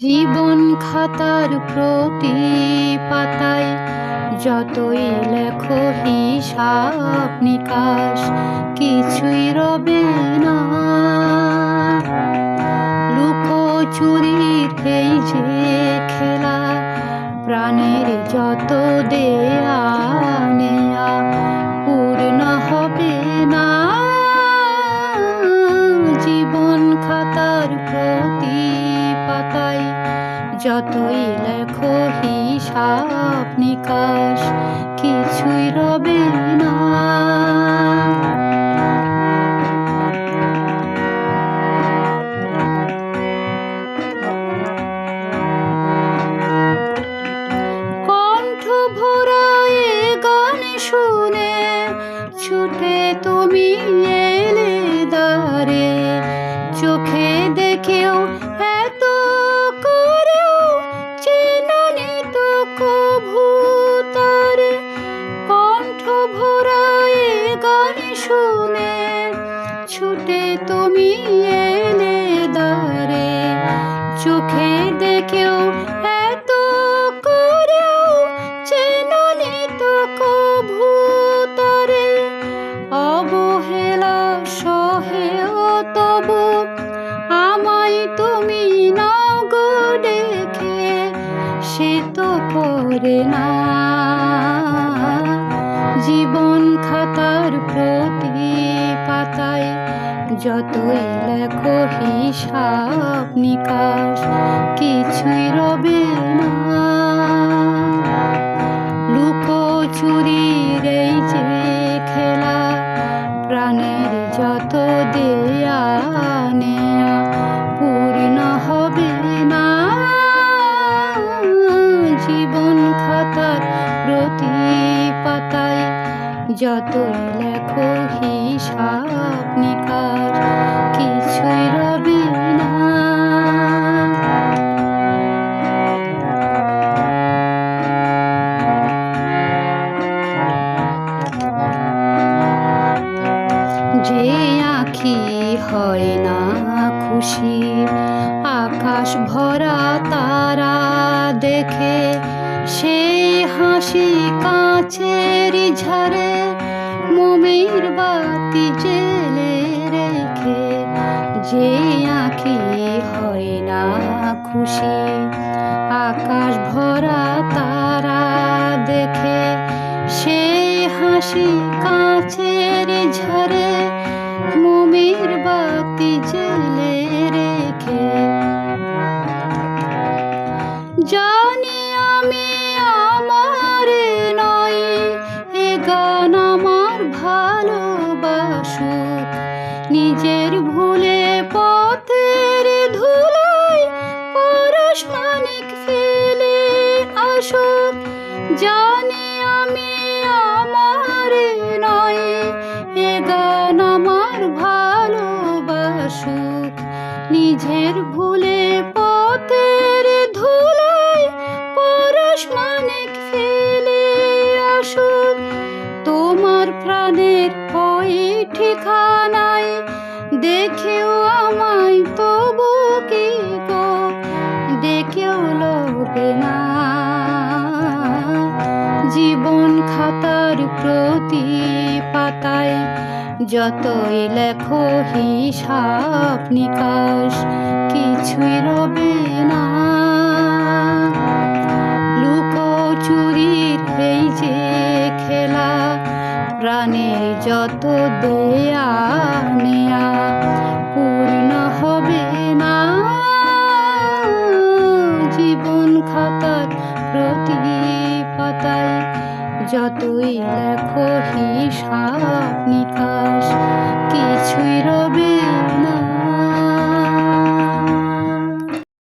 জীবন খাতার প্রতি পাতায় যতই লেখো হিসাব নিকাশ, কিছুই রবে না। লুকো চুরির এই যে খেলা, প্রাণের যত যতই লেখো হিসাব নিকাশ কিছুই রবে না। গান শুনে, ছুটে তুমি এলে দারে চোখে দেখেও এত করেও চেননি তো কভু তারে। অবহেলা সহেও তবু আমায় তুমি নাও ডেকে সে তো করে না। জীবন খাতার প্রতি পাতায় যতই লেখো হিসাব নিকাশ, কিছুই রবে না। লুকো চুরির এই যে খেলা যতই লেখো হিসাব নিকাশ কিছুই রবে না। যে আখি হয় না খুশি, আকাশ ভরা তারা দেখে সেই হাসি কাঁচের ঝাড়ে মোমের বাতি জেলে রেখে যে আঁখি হয় না খুশি আকাশ ভরা তারা ভালো ঠিকানায় দেখেও আমায় তবু কি গো? ডেকেও লড়বে না। জীবন খাতার প্রতি পাতায় যতই লেখো হিসাব নিকাশ, কিছুই রবে না। লুকো চুরির এই যে খেলা প্রাণে যত দেয়া নেয়া, পূর্ণ হবে না। জীবন খাতার প্রতি পাতায় যতই লেখো হিসাব নিকাশ, কিছুই রবে না।